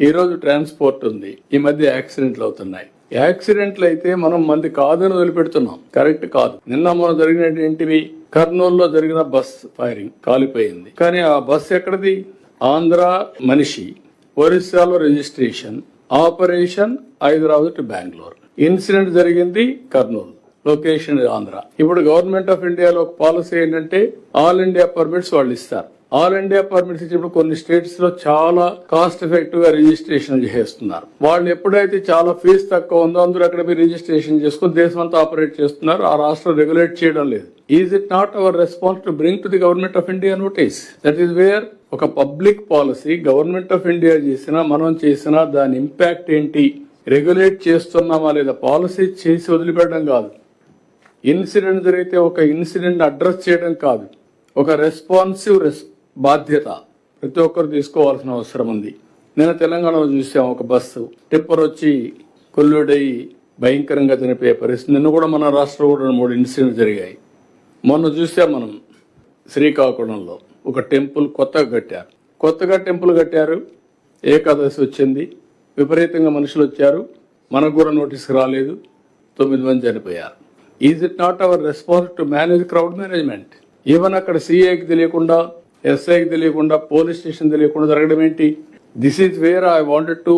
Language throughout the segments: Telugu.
ఈ రోజు ట్రాన్స్పోర్ట్ ఉంది. ఈ మధ్య యాక్సిడెంట్లు అవుతున్నాయి. యాక్సిడెంట్లు అయితే మనం మంది కాదని వదిలిపెడుతున్నాం. కరెక్ట్ కాదు. నిన్న మనం జరిగినటువంటివి కర్నూలులో జరిగిన బస్ ఫైరింగ్ కాలిపోయింది. కానీ ఆ బస్ ఎక్కడిది? ఆంధ్ర మనిషి ఒరిస్సాలో registration operation Hyderabad to Bengaluru. Incident జరిగింది కర్నూలు. లొకేషన్ ఆంధ్ర. ఇప్పుడు గవర్నమెంట్ ఆఫ్ ఇండియాలో ఒక పాలసీ ఏంటంటే ఆల్ ఇండియా పర్మిట్స్ వాళ్ళు ఇస్తారు. ఆల్ ఇండియా పర్మిట్స్ ఇచ్చినప్పుడు కొన్ని స్టేట్స్లో చాలా కాస్ట్ ఎఫెక్టివ్గా రిజిస్ట్రేషన్ చేస్తున్నారు. వాళ్ళు ఎప్పుడైతే చాలా ఫీజు తక్కువ ఉందో అందరూ అక్కడ మీరు రిజిస్ట్రేషన్ చేసుకుని దేశం అంతా ఆపరేట్ చేస్తున్నారు. ఆ రాష్ట్రం రెగ్యులేట్ చేయడం లేదు. Is it not our response to bring to the government of India notice that is where ఒక public policy government of India చేసినా మనం చేసినా దాని ఇంపాక్ట్ ఏంటి? రెగ్యులేట్ చేస్తున్నామా లేదా? పాలసీ చేసి వదిలిపెట్టడం కాదు. ఇన్సిడెంట్ జరిగితే ఒక ఇన్సిడెంట్ అడ్రస్ చేయడం కాదు. ఒక రెస్పాన్సివ్ రెస్ బాధ్యత. ప్రతి ఒక్కరు తీసుకోవాల్సిన అవసరం ఉంది. నేను తెలంగాణలో చూసాం ఒక బస్సు. టిప్పర్ వచ్చి కొల్లుడై భయంకరంగా చనిపోయే పరిస్థితి. నిన్న కూడా మన రాష్ట్రంలో కూడా మూడు ఇన్సిడెంట్ జరిగాయి. మొన్న చూసాం మనం శ్రీకాకుళంలో ఒక టెంపుల్ కొత్తగా కట్టారు. కొత్తగా టెంపుల్ కట్టారు. ఏకాదశి వచ్చింది. విపరీతంగా మనుషులు వచ్చారు. మనకు కూడా నోటీస్ రాలేదు. తొమ్మిది మంది చనిపోయారు. Is it not our response to manage crowd management even అక్కడ సీఏకి తెలియకుండా ఎస్ఐకి తెలియకుండా పోలీస్ స్టేషన్ తెలియకుండా జరగడం ఏంటి? This is where I wanted to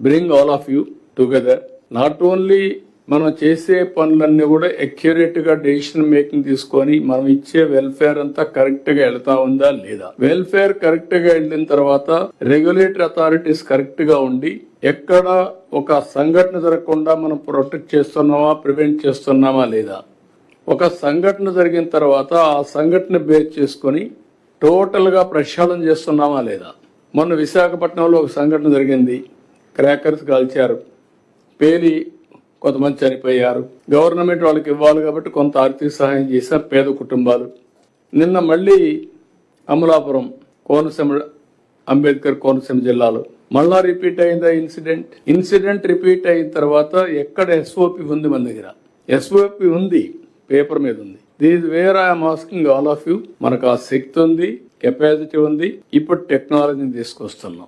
bring all of you together not only మనం చేసే పనులన్నీ కూడా అక్యురేట్గా డెసిషన్ మేకింగ్ తీసుకొని మనం ఇచ్చే వెల్ఫేర్ అంతా కరెక్ట్గా వెళ్తా ఉందా లేదా? వెల్ఫేర్ కరెక్ట్గా వెళ్ళిన తర్వాత రెగ్యులేటరీ అథారిటీస్ కరెక్ట్గా ఉండి ఎక్కడ ఒక సంఘటన జరగకుండా మనం ప్రొటెక్ట్ చేస్తున్నామా ప్రివెంట్ చేస్తున్నామా లేదా? ఒక సంఘటన జరిగిన తర్వాత ఆ సంఘటన బేస్ చేసుకొని టోటల్గా ప్రక్షాళన చేస్తున్నామా లేదా? మొన్న విశాఖపట్నంలో ఒక సంఘటన జరిగింది. క్రాకర్స్ కాల్చారు. పేలి కొంతమంది చనిపోయారు. గవర్నమెంట్ వాళ్ళకి ఇవ్వాలి కాబట్టి కొంత ఆర్థిక సహాయం చేశారు పేద కుటుంబాలు. నిన్న మళ్ళీ అమలాపురం కోనసీమ అంబేద్కర్ కోనసీమ జిల్లాలో. మళ్ళా రిపీట్ అయిందా ఇన్సిడెంట్? ఇన్సిడెంట్ రిపీట్ అయిన తర్వాత ఎక్కడ ఎస్ఓపి ఉంది మన దగ్గర? ఎస్ఓపి ఉంది పేపర్ మీద ఉంది. This where I'm asking all of you మనకు ఆ శక్తి ఉంది కెపాసిటీ ఉంది. ఇప్పుడు టెక్నాలజీని తీసుకొస్తున్నాం.